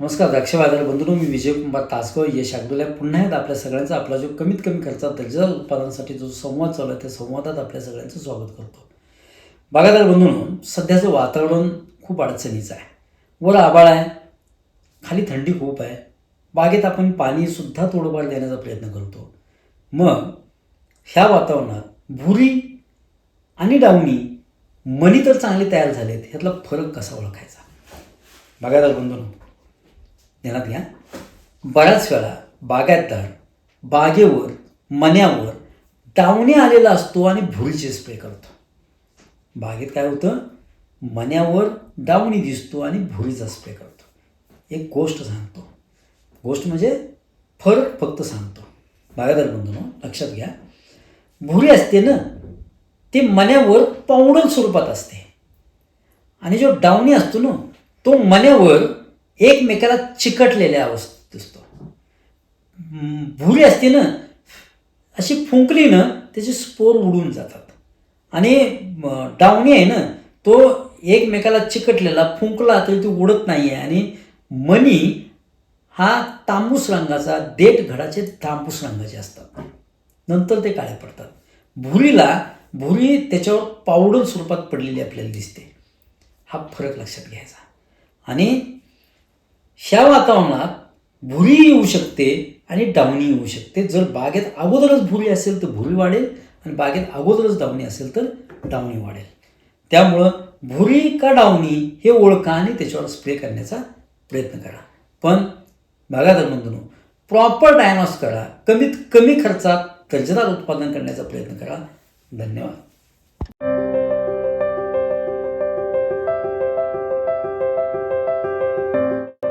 नमस्कार द्राक्ष बाजार बंधूंनो मी विजयकुमार तासगाव. यश आहे पुन्हा एकदा आपल्या सगळ्यांचा आपला जो कमीत कमी खर्चात दर्जेदार उत्पादनासाठी जो संवाद चालू आहे त्या संवादात आपल्या सगळ्यांचं स्वागत करतो. बागायदार बंधूंनो सध्याचं वातावरण खूप अडचणीचं आहे. वर आबाळ आहे खाली थंडी खूप आहे. बागेत आपण पाणीसुद्धा थोडंफार देण्याचा प्रयत्न करतो. मग ह्या वातावरणात भुरी आणि डावणी मणी तर चांगले तयार झालेत ह्यातला फरक कसा ओळखायचा? बागायदार बंधूंनो. ध्यानात घ्या बऱ्याच वेळा बागायतदार बागेवर मन्यावर डावणे आलेला असतो आणि भुरीचे स्प्रे करतो बागेत काय होतं मन्यावर डावणी दिसतो आणि भुरीचा स्प्रे करतो एक गोष्ट सांगतो गोष्ट म्हणजे फरक फक्त सांगतो बागायतदार बंधूनो लक्षात घ्या भुरी असते ना ते मन्यावर पावडर स्वरूपात असते आणि जो डावणी असतो ना तो मन्यावर एकमेकाला चिकटलेल्या अवस्थेत दिसतो भुरी असते ना अशी फुंकली ना त्याचे स्पोर उडून जातात. आणि डावणी आहे ना तो एकमेकाला चिकटलेला फुंकला तरी तो उडत नाही आहे आणि मणी हा तांबूस रंगाचा देठ घडाचे तांबूस रंगाचे असतात. नंतर ते काळे पडतात. भुरीला भुरी त्याच्यावर पावडर स्वरूपात पडलेली आपल्याला दिसते. हा फरक लक्षात घ्यायचा. आणि ह्या वातावरणात भुरी येऊ शकते आणि डावणी येऊ शकते. जर बागेत अगोदरच भुरी असेल तर भुरी वाढेल आणि बागेत अगोदरच डावणी असेल तर डावणी वाढेल. त्यामुळं भुरी का डावणी हे ओळखा आणि त्याच्यावर स्प्रे करण्याचा प्रयत्न करा. पण बागायदार बंधूंनो प्रॉपर डायनॉस करा. कमीत कमी खर्चात दर्जेदार उत्पादन करण्याचा प्रयत्न करा. धन्यवाद.